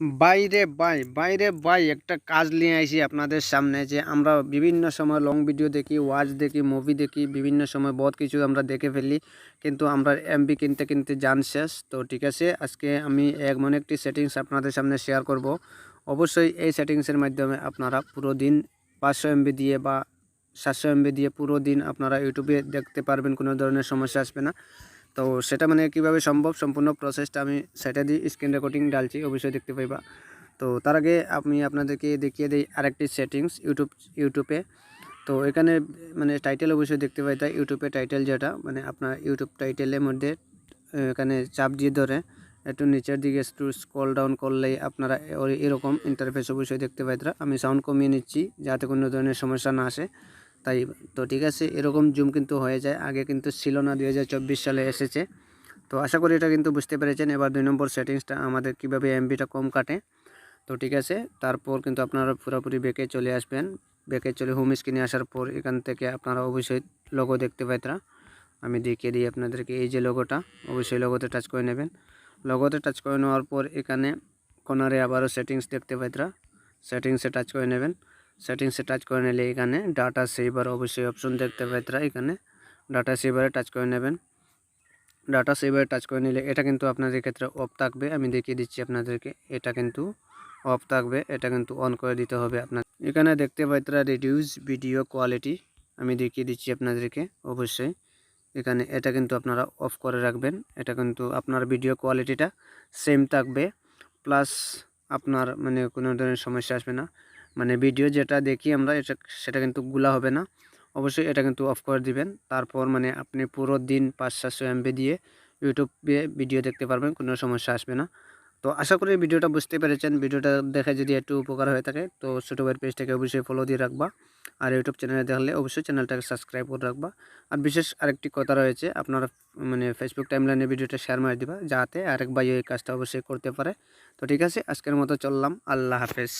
বাইরে বাই বাইরে বাই একটা কাজ নিয়ে আইছি আপনাদের সামনে যে আমরা বিভিন্ন সময় লং ভিডিও দেখি ওয়াচ দেখি মুভি দেখি, বিভিন্ন সময় বহুত কিছু আমরা দেখে ফেলি, কিন্তু আমরা এমবি কিনতে কিনতে জান শেষ। তো ঠিক আছে, আজকে আমি এমন একটি সেটিংস আপনাদের সামনে শেয়ার করব। অবশ্যই এই সেটিংসের মাধ্যমে আপনারা পুরো দিন পাঁচশো এমবি দিয়ে বা সাতশো এমবি দিয়ে পুরো দিন আপনারা ইউটিউবে দেখতে পারবেন, কোনো ধরনের সমস্যা আসবে না। তো সেটা মানে কীভাবে সম্ভব? সম্পূর্ণ প্রসেসটা আমি সেটা দিয়ে স্ক্রিন রেকর্ডিং ডালছি অবশ্যই দেখতে পাইবা। তো তার আগে আমি আপনাদেরকে দেখিয়ে দিই আরেকটি সেটিংস ইউটিউব ইউটিউবে তো এখানে মানে টাইটেল অবশ্যই দেখতে পাই তাই ইউটিউবে টাইটেল যেটা মানে আপনার ইউটিউব টাইটেলের মধ্যে এখানে চাপ দিয়ে ধরে। একটু নিচের দিকে একটু স্ক্রল ডাউন করলেই আপনারা এরকম ইন্টারফেস অবশ্যই দেখতে পাইতরা আমি সাউন্ড কমিয়ে নিচ্ছি যাতে কোনো ধরনের সমস্যা না আসে। তাই তো ঠিক আছে, এরকম জুম কিন্তু হয়ে যায়। আগে কিন্তু ছিল না, দুই হাজার চব্বিশ সালে এসেছে। তো আশা করি এটা কিন্তু বুঝতে পেরেছেন। এবার দুই নম্বর সেটিংসটা আমাদের কীভাবে এমবিটা কম কাটে। তো ঠিক আছে, তারপর কিন্তু আপনারা পুরোপুরি বেঁকে চলে আসবেন। বেঁকে চলে হোম স্ক্রিনে আসার পর এখান থেকে আপনারা অবশ্যই লোগো দেখতে পাইতরা। আমি দেখিয়ে দিই আপনাদেরকে এই যে লোগোটা অবশ্যই লোগোতে টাচ করে নেবেন। লোগোতে টাচ করে নেওয়ার পর এখানে কোনারে আবারও সেটিংস দেখতে পাইতরা। সেটিংসে টাচ করে নেবেন। সেটিংসে টাচ করে নিলে এখানে ডাটা সেভার অবশ্যই অপশন দেখতে পাইতরা এখানে। ডাটা সেভারে টাচ করে নেবেন। ডাটা সেভারে টাচ করে নিলে এটা কিন্তু আপনাদের ক্ষেত্রে অফ থাকবে। আমি দেখিয়ে দিচ্ছি আপনাদেরকে, এটা কিন্তু অফ থাকবে, এটা কিন্তু অন করে দিতে হবে আপনার এখানে দেখতে পাইতরা রিডিউস ভিডিও কোয়ালিটি আমি দেখিয়ে দিচ্ছি আপনাদেরকে অবশ্যই। এখানে এটা কিন্তু আপনারা অফ করে রাখবেন, এটা কিন্তু আপনার ভিডিও কোয়ালিটিটা সেম থাকবে। প্লাস আপনার মানে কোনো ধরনের সমস্যা আসবে না। মানে ভিডিও যেটা দেখি আমরা, এটা, সেটা কিন্তু গুলা হবে না। অবশ্যই এটা কিন্তু অফ করে দিবেন। তারপর মানে আপনি পুরো দিন পাঁচ সাতশো এমবি দিয়ে ইউটিউবে ভিডিও দেখতে পারবেন, কোনো সমস্যা আসবে না। তো আশা করি ভিডিওটা বুঝতে পেরেছেন। ভিডিওটা দেখে যদি একটু উপকার হয়ে থাকে, তো ছোটো ভাইয়ের পেজটাকে অবশ্যই ফলো দিয়ে রাখবা। আর ইউটিউব চ্যানেলে দেখলে অবশ্যই চ্যানেলটাকে সাবস্ক্রাইব করে রাখবা। আর বিশেষ আরেকটি কথা রয়েছে, আপনারা মানে ফেসবুক টাইমলাইনে ভিডিওটা শেয়ার মারি দিবা, যাতে আরেক ভাই এই কাজটা অবশ্যই করতে পারে। তো ঠিক আছে, আজকের মতো চললাম। আল্লাহ হাফেজ।